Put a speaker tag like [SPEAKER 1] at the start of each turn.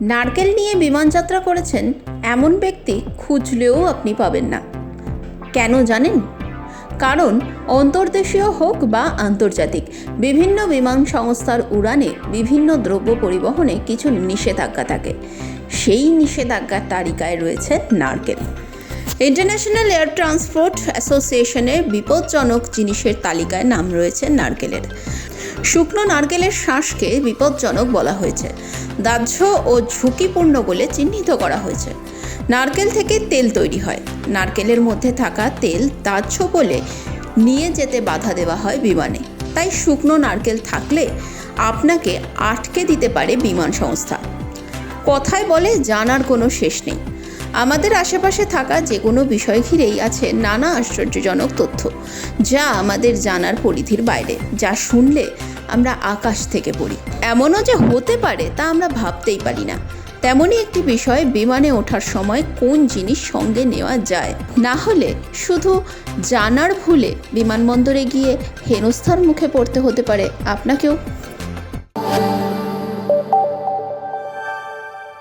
[SPEAKER 1] নারকেল নিয়ে বিমানযাত্রা করেছেন এমন ব্যক্তি খুঁজলেও আপনি পাবেন না। কেন জানেন? কারণ অন্তর্দেশীয় হোক বা আন্তর্জাতিক, বিভিন্ন বিমান সংস্থার উড়ানে বিভিন্ন দ্রব্য পরিবহনে কিছু নিষেধাজ্ঞা থাকে। সেই নিষেধাজ্ঞার তালিকায় রয়েছে নারকেল। ইন্টারন্যাশনাল এয়ার ট্রান্সপোর্ট অ্যাসোসিয়েশনের বিপজ্জনক জিনিসের তালিকায় নাম রয়েছে নারকেলের। শুকনো নারকেলের শ্বাসকে বিপজ্জনক বলা হয়েছে। দাহ্য ও ঝুঁকিপূর্ণ বলে চিহ্নিত করা হয়েছে। নারকেল থেকে তেল তৈরি হয়। নারকেলের মধ্যে থাকা তেল দাহ্য বলে নিয়ে যেতে বাধা দেওয়া হয় বিমানে। তাই শুকনো নারকেল থাকলে আপনাকে আটকে দিতে পারে বিমান সংস্থা। কথায় বলে জানার কোনো শেষ নেই। আমাদের আশেপাশে থাকা যে কোনো বিষয় ঘিরেই আছে নানা আশ্চর্যজনক তথ্য, যা আমাদের জানার পরিধির বাইরে, যা শুনলে আমরা আকাশ থেকে পড়ি। এমনও যে হতে পারে তা আমরা ভাবতেই পারি না। তেমনই একটি বিষয় বিমানে ওঠার সময় কোন জিনিস সঙ্গে নেওয়া যায়? না হলে শুধু জানার ভুলে বিমানবন্দরে গিয়ে হেনস্থার মুখে পড়তে হতে পারে। আপনাকেও?